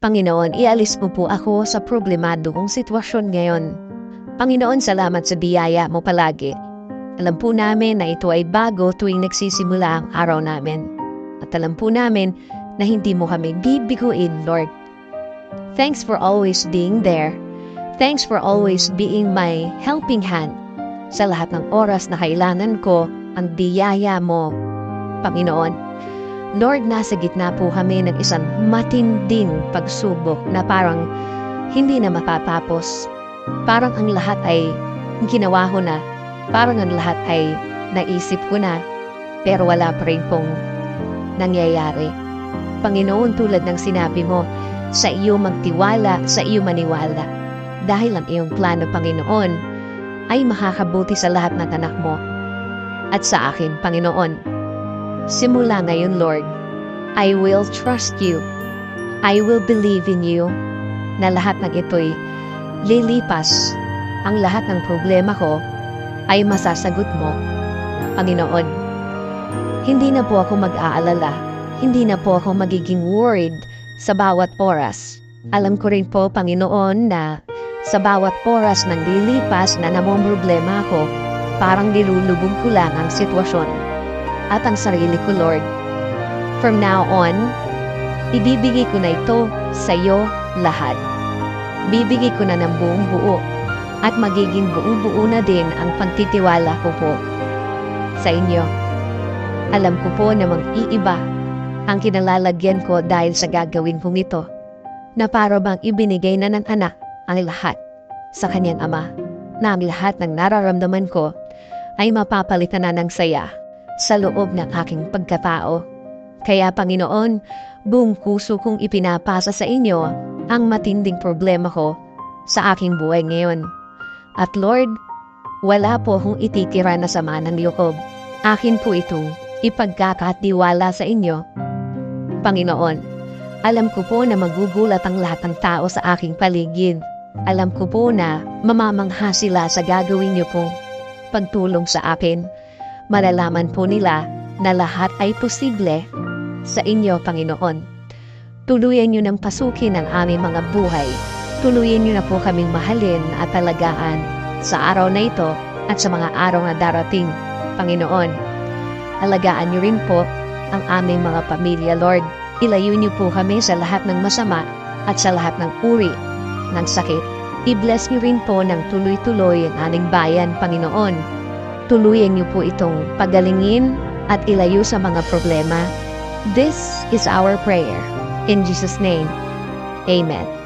Panginoon, ialis mo po ako sa problemado kong sitwasyon ngayon. Panginoon, salamat sa biyaya mo palagi. Alam po namin na ito ay bago tuwing nagsisimula ang araw namin. At alam po namin na hindi mo kami bibiguin, Lord. Thanks for always being there. Thanks for always being my helping hand. Sa lahat ng oras na kailangan ko, ang biyaya mo, Panginoon. Lord, nasa gitna po kami ng isang matinding pagsubok na parang hindi na matatapos. Parang ang lahat ay ginawa ko na. Parang ang lahat ay naisip ko na. Pero wala pa rin pong nangyayari. Panginoon, tulad ng sinabi mo, sa iyo magtiwala, sa iyo maniwala. Dahil ang iyong plano, Panginoon, ay makakabuti sa lahat ng anak mo. At sa akin, Panginoon, Simula ngayon, Lord, I will trust you. I will believe in you na lahat ng ito'y lilipas. Ang lahat ng problema ko ay masasagot mo, Panginoon. Hindi na po ako mag-aalala. Hindi na po ako magiging worried sa bawat oras. Alam ko rin po, Panginoon, na sa bawat oras ng lilipas na namomroblema ako, parang nilulubog ko lang ang sitwasyon at ang sarili ko, Lord. From now on, ibibigay ko na ito sa iyo lahat. Bibigay ko na ng buong buo at magiging buong buo na din ang pagtitiwala ko po sa inyo. Alam ko po na mag-iiba ang kinalalagyan ko dahil sa gagawin kong ito na para bang ibinigay na ng anak ang lahat sa kanyang ama na ang lahat ng nararamdaman ko ay mapapalitan na ng saya sa loob ng aking pagkatao. Kaya Panginoon, buong puso kong ipinapasa sa inyo ang matinding problema ko sa aking buhay ngayon. At Lord, wala po akong ititira na sama ng loob. Akin po ito ipagkakatiwala sa inyo. Panginoon, alam ko po na magugulat ang lahat ng tao sa aking paligid. Alam ko po na mamamangha sila sa gagawin niyo pong pagtulong sa akin malalaman po nila na lahat ay posible sa inyo, Panginoon. Tuluyan niyo ng pasukin ang aming mga buhay. Tuluyan niyo na po kaming mahalin at talagaan sa araw na ito at sa mga araw na darating, Panginoon. Alagaan niyo rin po ang aming mga pamilya, Lord. Ilayo niyo po kami sa lahat ng masama at sa lahat ng uri ng sakit. I-bless niyo rin po ng tuloy-tuloy ang aming bayan, Panginoon tuluyan niyo po itong pagalingin at ilayo sa mga problema. This is our prayer. In Jesus' name, Amen.